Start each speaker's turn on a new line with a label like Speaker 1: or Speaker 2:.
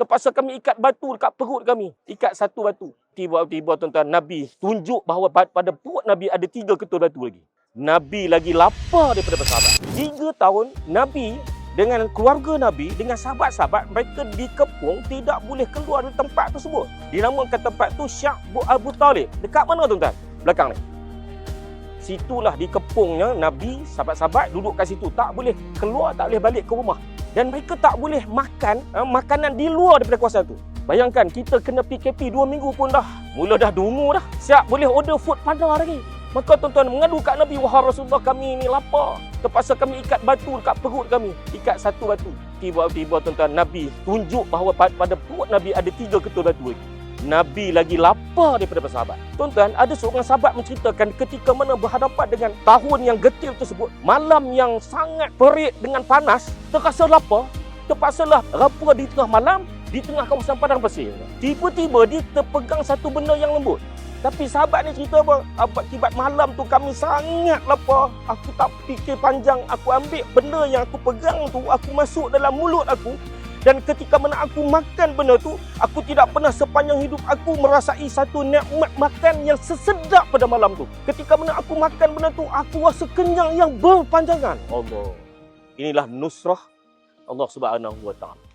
Speaker 1: Terpaksa kami ikat batu dekat perut kami. Ikat satu batu. Tiba-tiba tuan-tuan Nabi tunjuk bahawa pa- pada perut Nabi ada tiga ketul batu lagi. Nabi lagi lapar daripada bersahabat. Tiga tahun Nabi dengan keluarga Nabi, dengan sahabat-sahabat, mereka dikepung tidak boleh keluar dari tempat tersebut. Dinamakan tempat tu Syak Bu Abu Talib. Dekat mana tuan-tuan? Belakang ni. Situlah dikepungnya Nabi, sahabat-sahabat duduk kat situ. Tak boleh keluar, tak boleh balik ke rumah. Dan mereka tak boleh makan uh, makanan di luar daripada kawasan tu. Bayangkan kita kena PKP 2 minggu pun dah. Mula dah dungu dah. Siap boleh order food panda lagi. Maka tuan-tuan mengadu kat Nabi, wahai Rasulullah kami ni lapar. Terpaksa kami ikat batu dekat perut kami. Ikat satu batu. Tiba-tiba tuan-tuan Nabi tunjuk bahawa pa- pada perut Nabi ada tiga ketul batu lagi. Nabi lagi lapar daripada bersahabat. Tuan-tuan, ada seorang sahabat menceritakan ketika mana berhadapan dengan tahun yang getil tersebut, malam yang sangat perit dengan panas, terasa lapar, terpaksalah rapur di tengah malam di tengah kawasan padang pasir. Tiba-tiba dia terpegang satu benda yang lembut. Tapi sahabat ni cerita apa? Akibat malam tu kami sangat lapar. Aku tak fikir panjang. Aku ambil benda yang aku pegang tu, aku masuk dalam mulut aku. Dan ketika mana aku makan benda tu, aku tidak pernah sepanjang hidup aku merasai satu nikmat makan yang sesedap pada malam tu. Ketika mana aku makan benda tu, aku rasa kenyang yang berpanjangan. Allah. Inilah nusrah Allah Subhanahu wa taala.